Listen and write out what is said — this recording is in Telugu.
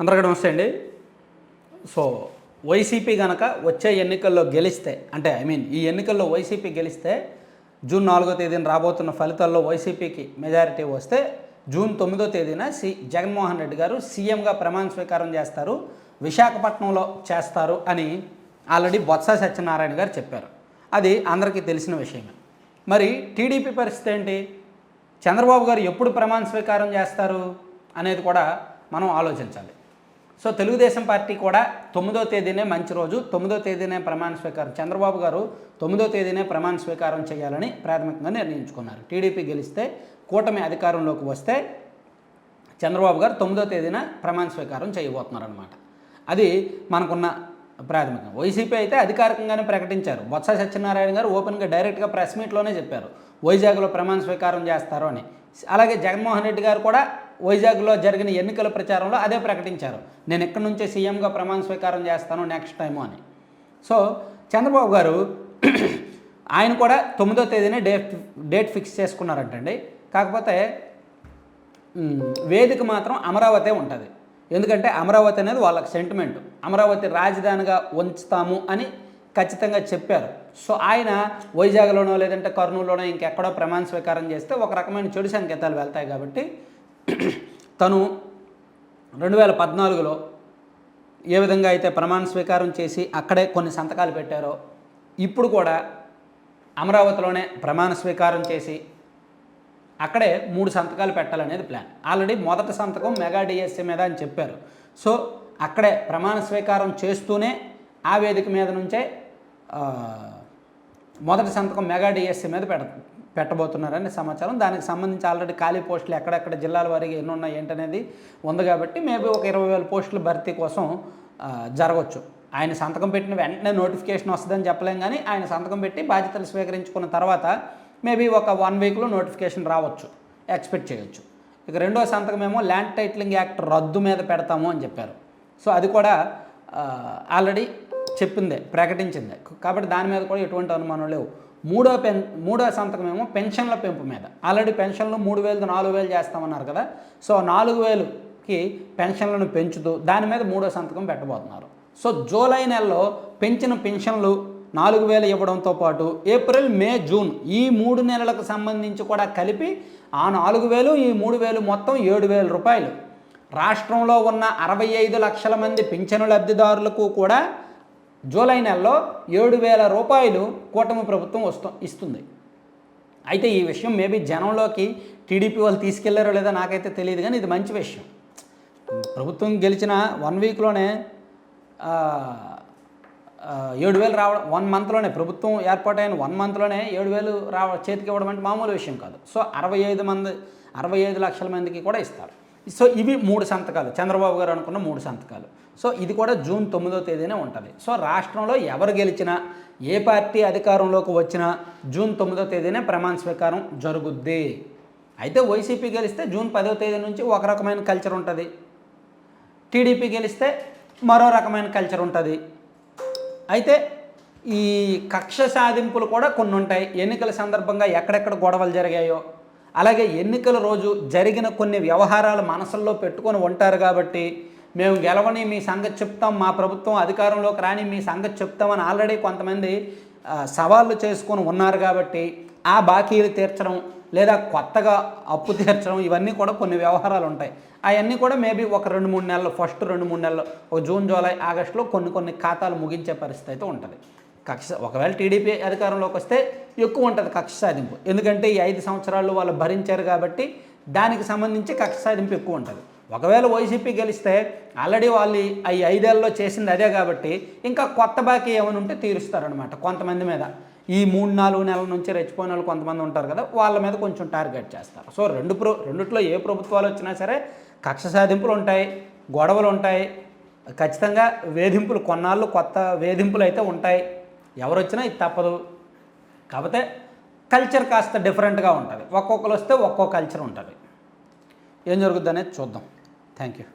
అందరికీ నమస్తే అండి. సో వైసీపీ కనుక వచ్చే ఎన్నికల్లో గెలిస్తే అంటే ఐ మీన్ ఈ ఎన్నికల్లో వైసీపీ గెలిస్తే జూన్ నాలుగో తేదీన రాబోతున్న ఫలితాల్లో వైసీపీకి మెజారిటీ వస్తే జూన్ తొమ్మిదో తేదీన సి జగన్మోహన్ రెడ్డి గారు సీఎంగా ప్రమాణ స్వీకారం చేస్తారు విశాఖపట్నంలో చేస్తారు అని ఆల్రెడీ బొత్స సత్యనారాయణ గారు చెప్పారు. అది అందరికీ తెలిసిన విషయమే. మరి టీడీపీ పరిస్థితి ఏంటి? చంద్రబాబు గారు ఎప్పుడు ప్రమాణ స్వీకారం చేస్తారు అనేది కూడా మనం ఆలోచించాలి. సో తెలుగుదేశం పార్టీ కూడా తొమ్మిదో తేదీనే మంచి రోజు తొమ్మిదో తేదీనే ప్రమాణ స్వీకారం. చంద్రబాబు గారు తొమ్మిదో తేదీనే ప్రమాణ స్వీకారం చేయాలని ప్రాథమికంగా నిర్ణయించుకున్నారు. టీడీపీ గెలిస్తే కూటమి అధికారంలోకి వస్తే చంద్రబాబు గారు తొమ్మిదో తేదీన ప్రమాణ స్వీకారం చేయబోతున్నారు అనమాట అది మనకున్న ప్రాథమికం. వైసీపీ అయితే అధికారికంగానే ప్రకటించారు. బొత్స సత్యనారాయణ గారు ఓపెన్గా డైరెక్ట్గా ప్రెస్ మీట్లోనే చెప్పారు. వైజాగ్లో ప్రమాణ స్వీకారం చేస్తారు అని. అలాగే జగన్మోహన్ రెడ్డి గారు కూడా వైజాగ్లో జరిగిన ఎన్నికల ప్రచారంలో అదే ప్రకటించారు. నేను ఎక్కడి నుంచే సీఎంగా ప్రమాణ స్వీకారం చేస్తాను నెక్స్ట్ టైము అని. సో చంద్రబాబు గారు ఆయన కూడా తొమ్మిదో తేదీనే డేట్ డేట్ ఫిక్స్ చేసుకున్నారంటండి. కాకపోతే వేదిక మాత్రం అమరావతి ఉంటుంది. ఎందుకంటే అమరావతి అనేది వాళ్ళకి సెంటిమెంట్ అమరావతి రాజధానిగా ఉంచుతాము అని ఖచ్చితంగా చెప్పారు. సో ఆయన వైజాగ్లోనో లేదంటే కర్నూలులోనో ఇంకెక్కడో ప్రమాణ స్వీకారం చేస్తే ఒక రకమైన చెడు సంకేతాలు వెళ్తాయి కాబట్టి తను రెండు వేల పద్నాలుగులో ఏ విధంగా అయితే ప్రమాణ స్వీకారం చేసి అక్కడే కొన్ని సంతకాలు పెట్టారో ఇప్పుడు కూడా అమరావతిలోనే ప్రమాణ స్వీకారం చేసి అక్కడే మూడు సంతకాలు పెట్టాలనేది ప్లాన్. ఆల్రెడీ మొదటి సంతకం మెగా డిఎస్సీ మీద అని చెప్పారు. సో అక్కడే ప్రమాణ స్వీకారం చేస్తూనే ఆ వేదిక మీద నుంచే మొదటి సంతకం మెగా డిఎస్సీ మీద పెడ పెట్టబోతున్నారని సమాచారం. దానికి సంబంధించి ఆల్రెడీ ఖాళీ పోస్టులు ఎక్కడెక్కడ జిల్లాల వారీగా ఎన్ని ఉన్నాయి ఏంటనేది ఉంది కాబట్టి మేబీ ఒక ఇరవై వేల పోస్టుల భర్తీ కోసం జరగవచ్చు ఆయన సంతకం పెట్టిన వెంటనే నోటిఫికేషన్ వస్తుందని చెప్పలేం కానీ ఆయన సంతకం పెట్టి బాధ్యతలు స్వీకరించుకున్న తర్వాత మేబీ ఒక వన్ వీక్లో నోటిఫికేషన్ రావచ్చు. ఎక్స్పెక్ట్ చేయొచ్చు. ఇక రెండో సంతకం ఏమో ల్యాండ్ టైటిలింగ్ యాక్ట్ రద్దు మీద పెడతాము అని చెప్పారు. సో అది కూడా ఆల్రెడీ చెప్పిందే ప్రకటించిందే. కాబట్టి దాని మీద కూడా ఎటువంటి అనుమానం లేవు. మూడో పెన్ మూడో సంతకం ఏమో పెన్షన్ల పెంపు మీద. ఆల్రెడీ పెన్షన్లు మూడు వేలు నాలుగు వేలు చేస్తామన్నారు కదా. సో నాలుగు వేలుకి పెన్షన్లను పెంచుతూ దాని మీద మూడో సంతకం పెట్టబోతున్నారు. సో జూలై నెలలో పెంచిన పెన్షన్లు నాలుగు వేలు ఇవ్వడంతో పాటు ఏప్రిల్ మే జూన్ ఈ మూడు నెలలకు సంబంధించి కూడా కలిపి ఆ నాలుగు వేలు ఈ మూడు వేలు మొత్తం ఏడు వేల రూపాయలు. రాష్ట్రంలో ఉన్న అరవై ఐదు లక్షల మంది పింఛను లబ్ధిదారులకు కూడా జూలై నెలలో ఏడు వేల రూపాయలు కూటమి ప్రభుత్వం వస్తు ఇస్తుంది. అయితే ఈ విషయం మేబీ జనంలోకి టీడీపీ వాళ్ళు తీసుకెళ్ళారో లేదో నాకైతే తెలియదు కానీ ఇది మంచి విషయం. ప్రభుత్వం గెలిచిన వన్ వీక్లోనే ఏడు వేలు రావడం వన్ మంత్లోనే ప్రభుత్వం ఏర్పాటైన వన్ మంత్లోనే ఏడు వేలు రావ చేతికి ఇవ్వడం అంటే మామూలు విషయం కాదు. సో అరవై ఐదు మంది అరవై ఐదు లక్షల మందికి కూడా ఇస్తారు. సో ఇవి మూడు సంతకాలు. చంద్రబాబు గారు అనుకున్న మూడు సంతకాలు. సో ఇది కూడా జూన్ తొమ్మిదో తేదీనే ఉంటుంది. సో రాష్ట్రంలో ఎవరు గెలిచినా ఏ పార్టీ అధికారంలోకి వచ్చినా జూన్ తొమ్మిదో తేదీనే ప్రమాణ స్వీకారం జరుగుద్ది. అయితే వైసీపీ గెలిస్తే జూన్ పదో తేదీ నుంచి ఒక రకమైన కల్చర్ ఉంటుంది. టీడీపీ గెలిస్తే మరో రకమైన కల్చర్ ఉంటుంది. అయితే ఈ కక్ష సాధింపులు కూడా కొన్ని ఉంటాయి ఎన్నికల సందర్భంగా ఎక్కడెక్కడ గొడవలు జరిగాయో అలాగే ఎన్నికల రోజు జరిగిన కొన్ని వ్యవహారాలు మనసుల్లో పెట్టుకొని ఉంటారు కాబట్టి మేము గెలవని మీ సంగతి చెప్తాం మా ప్రభుత్వం అధికారంలోకి రాని మీ సంగతి చెప్తామని ఆల్రెడీ కొంతమంది సవాళ్ళు చేసుకొని ఉన్నారు కాబట్టి ఆ బాకీలు తీర్చడం లేదా కొత్తగా అప్పు తీర్చడం ఇవన్నీ కూడా కొన్ని వ్యవహారాలు ఉంటాయి. అవన్నీ కూడా మేబీ ఒక రెండు మూడు నెలలు ఫస్ట్ రెండు మూడు నెలలు ఒక జూన్ జూలై ఆగస్టులో కొన్ని కొన్ని ఖాతాలు ముగించే పరిస్థితి అయితే ఉంటుంది. కక్ష ఒకవేళ టీడీపీ అధికారంలోకి వస్తే ఎక్కువ ఉంటుంది కక్ష సాధింపు. ఎందుకంటే ఈ ఐదు సంవత్సరాలు వాళ్ళు భరించారు కాబట్టి దానికి సంబంధించి కక్ష సాధింపు ఎక్కువ ఉంటుంది. ఒకవేళ వైసీపీ గెలిస్తే ఆల్రెడీ వాళ్ళు ఈ ఐదేళ్ళలో చేసింది అదే కాబట్టి ఇంకా కొత్త బాకీ ఏమైనా ఉంటే తీరుస్తారనమాట కొంతమంది మీద. ఈ మూడు నాలుగు నెలల నుంచి రెచ్చిపోయిన వాళ్ళు కొంతమంది ఉంటారు కదా వాళ్ళ మీద కొంచెం టార్గెట్ చేస్తారు. సో రెండు ప్ర రెండిట్లో ఏ ప్రభుత్వాలు వచ్చినా సరే కక్ష సాధింపులు ఉంటాయి గొడవలు ఉంటాయి. ఖచ్చితంగా వేధింపులు కొన్నాళ్ళు కొత్త వేధింపులు అయితే ఉంటాయి. ఎవరు వచ్చినా ఇది తప్పదు. కాకపోతే కల్చర్ కాస్త డిఫరెంట్గా ఉంటుంది. ఒక్కొక్కరు వస్తే ఒక్కో కల్చర్ ఉంటుంది. ఏం జరుగుద్ది అనేది చూద్దాం. Thank you